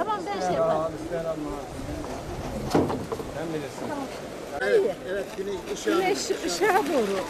Tamam ben şey yaparım. Sen bilirsin. Tamam. Evet, evet güneş ışığa doğru. Güneş ışığa doğru.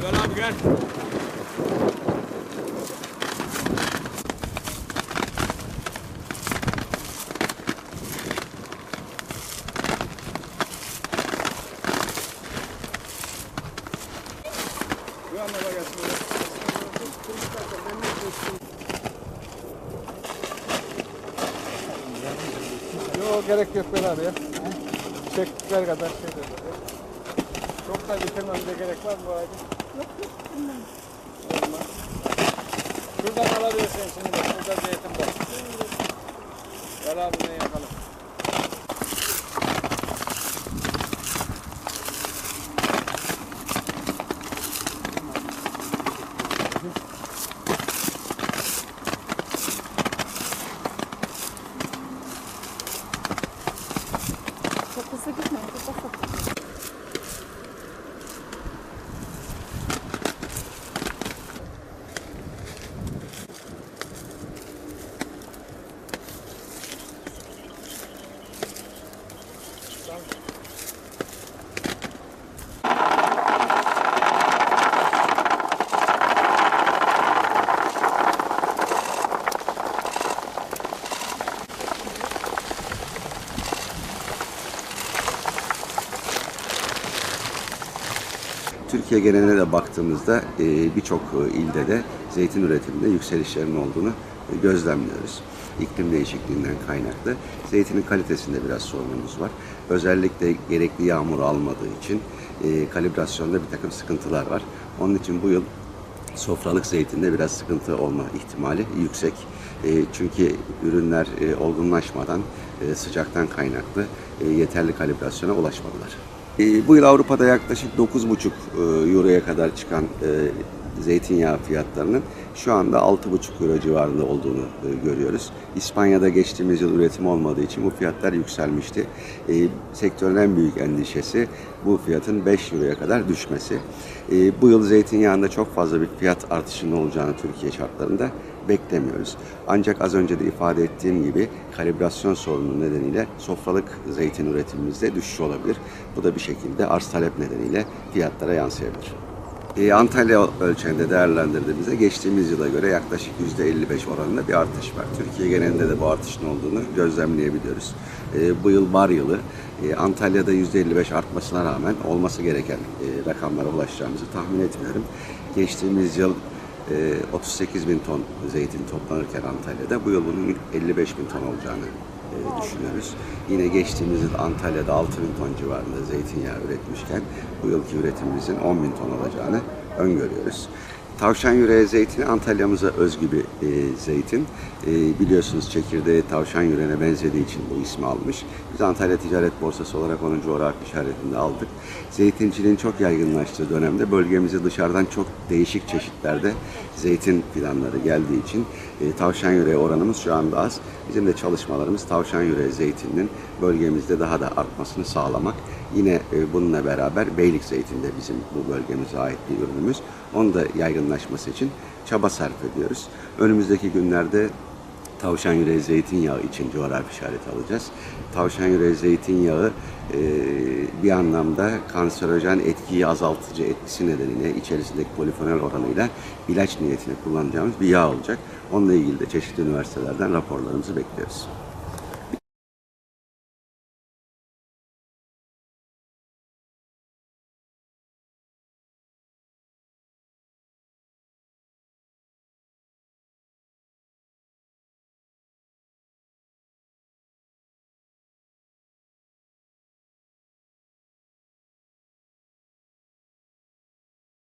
Gel abi gel. Yok gerek yok ben abi ya. Çektikler kadar şey de. Çok da bitirmemize gerek var mı bu ağacı? Olmaz. Şuradan alabilirsin şimdi bak burada zeytin var. Gel abi ne yapalım. Çok hızlı gitmeyin. Çok hızlı. Türkiye geneline de baktığımızda e, birçok e, ilde de zeytin üretiminde yükselişlerin olduğunu e, gözlemliyoruz. İklim değişikliğinden kaynaklı zeytinin kalitesinde biraz sorunumuz var. Özellikle gerekli yağmur almadığı için kalibrasyonda bir takım sıkıntılar var. Onun için bu yıl sofralık zeytinde biraz sıkıntı olma ihtimali yüksek. Çünkü ürünler e, olgunlaşmadan sıcaktan kaynaklı yeterli kalibrasyona ulaşmadılar. E, bu yıl Avrupa'da yaklaşık 9,5 e, euroya kadar çıkan e, zeytinyağı fiyatlarının şu anda 6,5 euro civarında olduğunu e, görüyoruz. İspanya'da geçtiğimiz yıl üretim olmadığı için bu fiyatlar yükselmişti. E, sektörün en büyük endişesi bu fiyatın 5 euroya kadar düşmesi. E, bu yıl zeytinyağında çok fazla bir fiyat artışının olacağını Türkiye şartlarında beklemiyoruz. Ancak az önce de ifade ettiğim gibi kalibrasyon sorunu nedeniyle sofralık zeytin üretimimizde düşüş olabilir. Bu da bir şekilde arz talep nedeniyle fiyatlara yansıyabilir. Ee, Antalya ölçeğinde değerlendirdiğimizde geçtiğimiz yıla göre yaklaşık %55 oranında bir artış var. Türkiye genelinde de bu artışın olduğunu gözlemleyebiliyoruz. Ee, bu yıl bar yılı e, Antalya'da %55 artmasına rağmen olması gereken e, rakamlara ulaşacağımızı tahmin etmiyorum. Geçtiğimiz yıl e, 38 bin ton zeytin toplanırken Antalya'da bu yıl bunun 55 bin ton olacağını e, düşünüyoruz. Yine geçtiğimiz yıl Antalya'da 6 bin ton civarında zeytinyağı üretmişken bu yılki üretimimizin 10 bin ton olacağını öngörüyoruz. Tavşan yüreği zeytini Antalya'mıza özgü bir e, zeytin. E, biliyorsunuz çekirdeği tavşan yüreğine benzediği için bu ismi almış. Biz Antalya Ticaret Borsası olarak onun coğrafi işaretini aldık. Zeytinciliğin çok yaygınlaştığı dönemde bölgemize dışarıdan çok değişik çeşitlerde zeytin fidanları geldiği için e, tavşan yüreği oranımız şu anda az. Bizim de çalışmalarımız tavşan yüreği zeytininin bölgemizde daha da artmasını sağlamak. Yine e, bununla beraber beylik zeytini de bizim bu bölgemize ait bir ürünümüz. Onu da yaygınlaşması için çaba sarf ediyoruz. Önümüzdeki günlerde tavşan yüreği zeytinyağı için coğrafi işaret alacağız. Tavşan yüreği zeytinyağı e, bir anlamda kanserojen etkiyi azaltıcı etkisi nedeniyle içerisindeki polifenol oranıyla ilaç niyetine kullanacağımız bir yağ olacak. Onunla ilgili de çeşitli üniversitelerden raporlarımızı bekliyoruz.